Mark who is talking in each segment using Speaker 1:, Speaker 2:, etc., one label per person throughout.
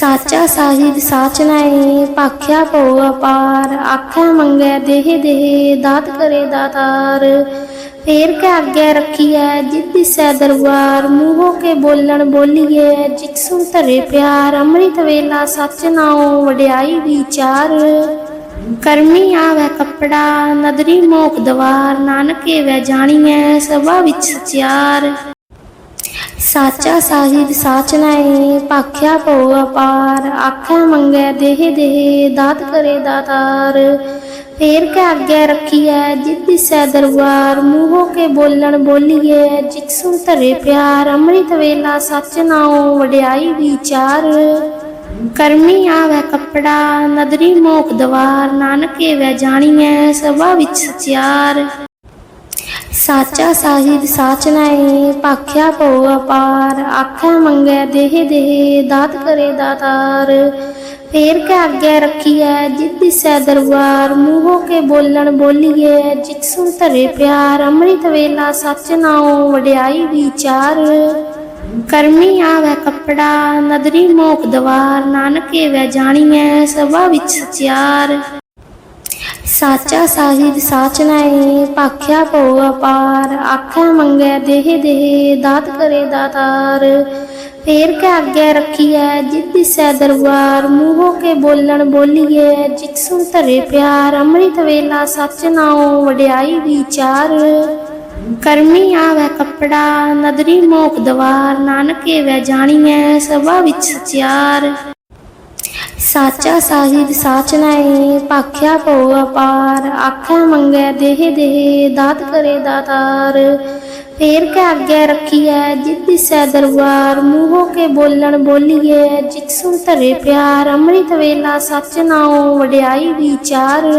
Speaker 1: ਸਾਚਾ ਸਾਹਿਬ ਸਾਚ ਨਾਏ ਭਾਖਿਆ ਭਉ ਅਪਾਰ। ਆਖੈ ਮੰਗੈ ਦੇਹ ਦੇਹ, ਦਾਤ ਕਰੇ ਦਾਤਾਰ। ਫੇਰ ਕੇ ਅੱਗੇ ਰੱਖੀਐ, ਜਿਤ ਦਿਸੈ ਦਰਬਾਰ। ਮੂੰਹੋਂ ਕੇ ਬੋਲਣ ਬੋਲੀਏ ਜਿਤ ਸੁਣ ਧਰੇ ਪਿਆਰ। ਅੰਮ੍ਰਿਤ ਵੇਲਾ ਸੱਚ ਨਾਉ, ਵਡਿਆਈ ਵਿਚਾਰ। ਕਰਮੀ ਆਵੈ ਕੱਪੜਾ, ਨਦਰੀ ਮੋਖ ਦਵਾਰ। ਨਾਨਕੇ ਵੈ ਜਾਣੀਐ, ਸਭਾ ਵਿੱਚ ਸਚਿਆਰ। ਸਾਚਾ ਸਾਹਿਬ ਸਾਚ ਨਾਏ ਭਾਖਿਆ ਭਉ ਅਪਾਰ। ਆਖੈ ਮੰਗੈ ਦੇਹ ਦੇਹ, ਦਾਤ ਕਰੇ ਦਾਤਾਰ। ਫੇਰ ਕੇ ਅੱਗੇ ਰੱਖੀਐ, ਜਿਤ ਦਿਸੈ ਦਰਬਾਰ। ਮੂੰਹੋਂ ਕੇ ਬੋਲਣ ਬੋਲੀਏ ਜਿਤ ਸੁਣ ਧਰੇ ਪਿਆਰ। ਅੰਮ੍ਰਿਤ ਵੇਲਾ ਸੱਚ ਨਾਉ, ਵਡਿਆਈ ਵਿਚਾਰ। ਕਰਮੀ ਆਵੈ ਕੱਪੜਾ, ਨਦਰੀ ਮੋਖ ਦਵਾਰ। ਨਾਨਕੇ ਵੈ ਜਾਣੀਐ, ਸਭਾ ਵਿੱਚ ਸਚਿਆਰ। ਸਾਚਾ ਸਾਹਿਬ ਸਾਚ ਨਾਏ ਭਾਖਿਆ ਭਉ ਅਪਾਰ। ਆਖੈ ਮੰਗੈ ਦੇਹ ਦੇਹ, ਦਾਤ ਕਰੇ ਦਾਤਾਰ। ਫੇਰ ਕੇ ਅੱਗੇ ਰੱਖੀਐ, ਜਿਤ ਦਿਸੈ ਦਰਬਾਰ। ਮੂੰਹੋਂ ਕੇ ਬੋਲਣ ਬੋਲੀਏ ਜਿਤ ਸੁਣ ਧਰੇ ਪਿਆਰ। ਅੰਮ੍ਰਿਤ ਵੇਲਾ ਸੱਚ ਨਾਉ, ਵਡਿਆਈ ਵਿਚਾਰ। ਕਰਮੀ ਆਵੈ ਕੱਪੜਾ, ਨਦਰੀ ਮੋਖ ਦਵਾਰ। ਨਾਨਕੇ ਵੈ ਜਾਣੀਐ, ਸਭਾ ਵਿੱਚ ਸਚਿਆਰ। ਸਾਚਾ ਸਾਹਿਬ ਸਾਚ ਨਾਏ ਭਾਖਿਆ ਭਉ ਅਪਾਰ। ਆਖੈ ਮੰਗੈ ਦੇਹ ਦੇਹ, ਦਾਤ ਕਰੇ ਦਾਤਾਰ। ਫੇਰ ਕੇ ਅੱਗੇ ਰੱਖੀਐ, ਜਿਤ ਦਿਸੈ ਦਰਬਾਰ। ਮੂੰਹੋਂ ਕੇ ਬੋਲਣ ਬੋਲੀਏ ਜਿਤ ਸੁਣ ਧਰੇ ਪਿਆਰ। ਅੰਮ੍ਰਿਤ ਵੇਲਾ ਸੱਚ ਨਾਉ, ਵਡਿਆਈ ਵਿਚਾਰ। ਕਰਮੀ ਆਵੈ ਕੱਪੜਾ, ਨਦਰੀ ਮੋਖ ਦਵਾਰ। ਨਾਨਕੇ ਵੈ ਜਾਣੀਐ, ਸਭਾ ਵਿੱਚ ਸਚਿਆਰ। ਸਾਚਾ ਸਾਹਿਬ ਸਾਚ ਨਾਏ ਭਾਖਿਆ ਭਉ ਅਪਾਰ ਆਖੈ ਮੰਗੈ ਦੇਹ ਦੇਹ, ਦਾਤ ਕਰੇ ਦਾਤਾਰ। ਫੇਰ ਕੇ ਅੱਗੇ ਰੱਖੀਐ, ਜਿਤ ਦਿਸੈ ਦਰਬਾਰ, ਮੂੰਹੋਂ ਕੇ ਬੋਲਣ ਬੋਲੀਏ ਜਿਤ ਸੁਣ ਧਰੇ ਪਿਆਰ, ਅੰਮ੍ਰਿਤ ਵੇਲਾ ਸੱਚ ਨਾਉ, ਵਡਿਆਈ ਵਿਚਾਰ।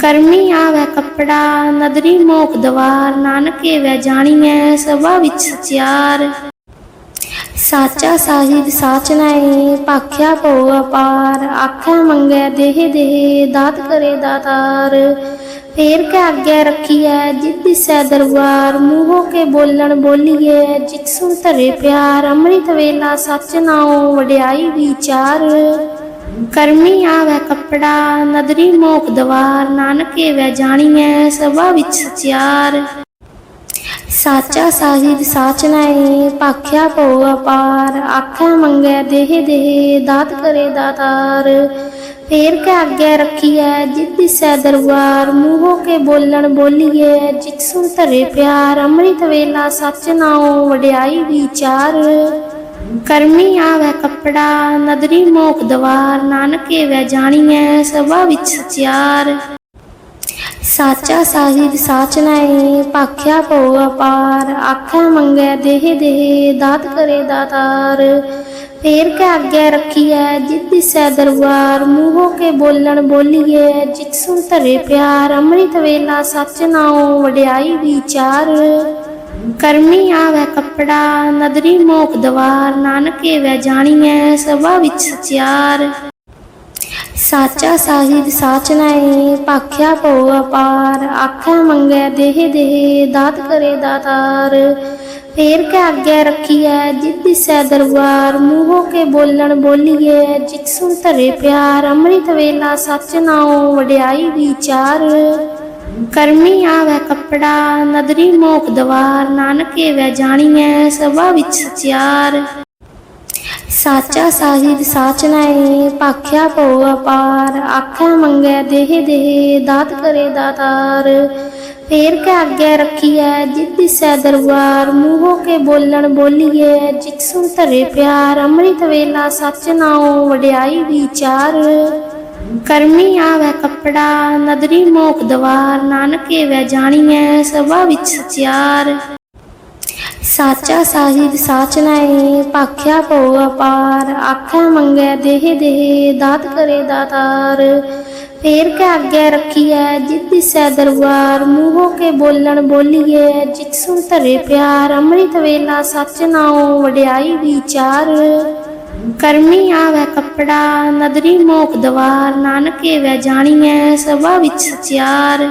Speaker 1: ਕਰਮੀ ਆਵੈ ਕੱਪੜਾ, ਨਦਰੀ ਮੋਖ ਦਵਾਰ, ਨਾਨਕੇ ਵੈ ਜਾਣੀਐ, ਸਭਾ ਵਿੱਚ ਸਚਿਆਰ। ਸਾਚਾ ਸਾਹਿਬ ਸਾਚ ਨਾਏ ਭਾਖਿਆ ਭਉ ਅਪਾਰ। ਆਖੈ ਮੰਗੈ ਦੇਹ ਦੇਹ, ਦਾਤ ਕਰੇ ਦਾਤਾਰ। ਫੇਰ ਕੇ ਅੱਗੇ ਰੱਖੀਐ, ਜਿਤ ਦਿਸੈ ਦਰਬਾਰ। ਮੂੰਹੋਂ ਕੇ ਬੋਲਣ ਬੋਲੀਏ ਜਿਤ ਸੁਣ ਧਰੇ ਪਿਆਰ। ਅੰਮ੍ਰਿਤ ਵੇਲਾ ਸੱਚ ਨਾਉ, ਵਡਿਆਈ ਵਿਚਾਰ। ਕਰਮੀ ਆਵੈ ਕੱਪੜਾ, ਨਦਰੀ ਮੋਖ ਦਵਾਰ। ਨਾਨਕੇ ਵੈ ਜਾਣੀਐ, ਸਭਾ ਵਿੱਚ ਸਚਿਆਰ। ਸਾਚਾ ਸਾਹਿਬ ਸਾਚ ਨਾਏ ਭਾਖਿਆ ਭਉ ਅਪਾਰ। ਆਖੈ ਮੰਗੈ ਦੇਹ ਦੇਹ, ਦਾਤ ਕਰੇ ਦਾਤਾਰ। ਫੇਰ ਕੇ ਅੱਗੇ ਰੱਖੀਐ, ਜਿਤ ਦਿਸੈ ਦਰਬਾਰ। ਮੂੰਹੋਂ ਕੇ ਬੋਲਣ ਬੋਲੀਏ ਜਿਤ ਸੁਣ ਧਰੇ ਪਿਆਰ। ਅੰਮ੍ਰਿਤ ਵੇਲਾ ਸੱਚ ਨਾਉ, ਵਡਿਆਈ ਵਿਚਾਰ। ਕਰਮੀ ਆਵੈ ਕੱਪੜਾ, ਨਦਰੀ ਮੋਖ ਦਵਾਰ। ਨਾਨਕੇ ਵੈ ਜਾਣੀਐ, ਸਭਾ ਵਿੱਚ ਸਚਿਆਰ। ਸਾਚਾ ਸਾਹਿਬ ਸਾਚ ਨਾਏ ਭਾਖਿਆ ਭਉ ਅਪਾਰ। ਆਖੈ ਮੰਗੈ ਦੇਹ ਦੇਹ, ਦਾਤ ਕਰੇ ਦਾਤਾਰ। ਫੇਰ ਕੇ ਅੱਗੇ ਰੱਖੀਐ, ਜਿਤ ਦਿਸੈ ਦਰਬਾਰ। ਮੂੰਹੋਂ ਕੇ ਬੋਲਣ ਬੋਲੀਏ ਜਿਤ ਸੁਣ ਧਰੇ ਪਿਆਰ। ਅੰਮ੍ਰਿਤ ਵੇਲਾ ਸੱਚ ਨਾਉ, ਵਡਿਆਈ ਵਿਚਾਰ। ਕਰਮੀ ਆਵੈ ਕੱਪੜਾ, ਨਦਰੀ ਮੋਖ ਦਵਾਰ। ਨਾਨਕੇ ਵੈ ਜਾਣੀਐ, ਸਭਾ ਵਿੱਚ ਸਚਿਆਰ। ਸਾਚਾ ਸਾਹਿਬ ਸਾਚ ਨਾਏ, ਭਾਖਿਆ ਭਉ ਅਪਾਰ। ਆਖੈ ਮੰਗੈ ਦੇਹ ਦੇਹ, ਦਾਤ ਕਰੇ ਦਾਤਾਰ। ਫੇਰ ਕੇ ਅੱਗੇ ਰੱਖੀਐ, ਜਿਤ ਦਿਸੈ ਦਰਬਾਰ। ਮੂੰਹੋਂ ਕੇ ਬੋਲਣ ਬੋਲੀਏ ਜਿਤ ਸੁਣ ਧਰੇ ਪਿਆਰ। ਅੰਮ੍ਰਿਤ ਵੇਲਾ ਸੱਚ ਨਾਉ, ਵਡਿਆਈ ਵਿਚਾਰ। ਕਰਮੀ ਆਵੈ ਕੱਪੜਾ, ਨਦਰੀ ਮੋਖ ਦਵਾਰ। ਨਾਨਕੇ ਵੈ ਜਾਣੀਐ, ਸਭਾ ਵਿੱਚ ਸਚਿਆਰ। ਸਾਚਾ ਸਾਹਿਬ ਸਾਚ ਨਾਏ ਭਾਖਿਆ ਭਉ ਅਪਾਰ। ਆਖੈ ਮੰਗੈ ਦੇਹ ਦੇਹ, ਦਾਤ ਕਰੇ ਦਾਤਾਰ। ਫੇਰ ਕੇ ਅੱਗੇ ਰੱਖੀਐ, ਜਿਤ ਦਿਸੈ ਦਰਬਾਰ। ਮੂੰਹੋਂ ਕੇ ਬੋਲਣ ਬੋਲੀਏ ਜਿਤ ਸੁਣ ਧਰੇ ਪਿਆਰ। ਅੰਮ੍ਰਿਤ ਵੇਲਾ ਸੱਚ ਨਾਉ, ਵਡਿਆਈ ਵਿਚਾਰ। ਕਰਮੀ ਆਵੈ ਕੱਪੜਾ, ਨਦਰੀ ਮੋਖ ਦਵਾਰ। ਨਾਨਕੇ ਵੈ ਜਾਣੀਐ, ਸਭਾ ਵਿੱਚ ਸਚਿਆਰ। ਸਾਚਾ ਸਾਹਿਬ ਸਾਚ ਨਾਏ ਭਾਖਿਆ ਭਉ ਅਪਾਰ। ਆਖੈ ਮੰਗੈ ਦੇਹ ਦੇਹ, ਦਾਤ ਕਰੇ ਦਾਤਾਰ। ਫੇਰ ਕੇ ਅੱਗੇ ਰੱਖੀਐ, ਜਿਤ ਦਿਸੈ ਦਰਬਾਰ। ਮੂੰਹੋਂ ਕੇ ਬੋਲਣ ਬੋਲੀਏ ਜਿਤ ਸੁਣ ਧਰੇ ਪਿਆਰ। ਅੰਮ੍ਰਿਤ ਵੇਲਾ ਸੱਚ ਨਾਉ, ਵਡਿਆਈ ਵਿਚਾਰ। ਕਰਮੀ ਆਵੈ ਕੱਪੜਾ, ਨਦਰੀ ਮੋਖ ਦਵਾਰ। ਨਾਨਕੇ ਵੈ ਜਾਣੀਐ, ਸਭਾ ਵਿੱਚ ਸਚਿਆਰ।